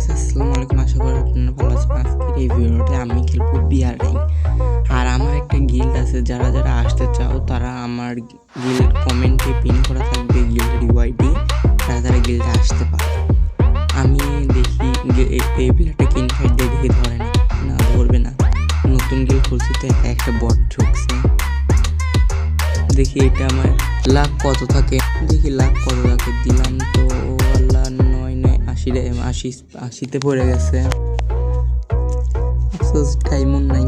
Guys আসসালামু আলাইকুম, আশা করি আপনারা ভালো আছেন। আজকের এই ভিডিওতে আমি খেলব বিয়ার আর আমার একটা গিল্ড আছে, যারা যারা আসতে চাও, তারা আমার গিল্ড কমেন্টে পিন করা থাকবে গিল্ড ইউআইডি তারা তারা গিল্ডে আসতে পারে। আমি দেখি এই- এই প্লেয়ারটাকে ইনভাইট দিয়ে দেখি, ধরে না না ধরবে না। নতুন গিল্ড খুলছি তো, একা একটা বট ঢুকছে। দেখি এটা আমার লাখ কত থাকে। দেখি লাখ কত থাকে, দিলাম তো নয় আশি আশিতে পড়ে গেছে। আফসোস ডায়মন্ড নাই।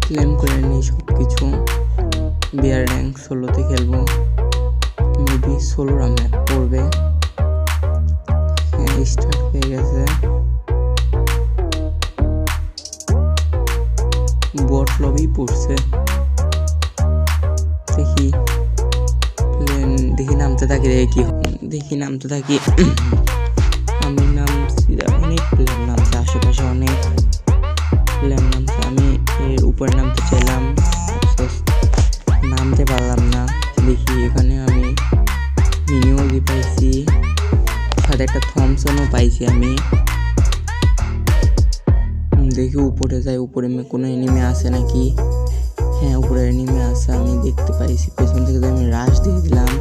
ক্লেম করে নিই সব কিছু বিয়ার র্যাঙ্ক ষোলোতে খেলব। মেবি ষোলো রামে পড়বে। হ্যাঁ স্টার্ট হয়ে গেছে। বট লবি পড়ছে। দেখি। দেখি নামতে থাকি কি হয়। দেখি নামতে থাকি। আমি নামছি অনেক প্লেন নামছে আশেপাশে অনেক প্লেন নামছে আমি এর উপরে নামতে চাইলাম নামতে পারলাম না। দেখি এখানে আমি মিনিওগি পাইছি? সাথে একটা থমসনও পাইছি আমি। দেখি উপরে যাই, উপরে কোনো এনিমে আছে নাকি? হ্যাঁ উপরে এনিমে আছে আমি দেখতে পাইছি। পেছন থেকে আমি রাশ দিয়ে দিলাম।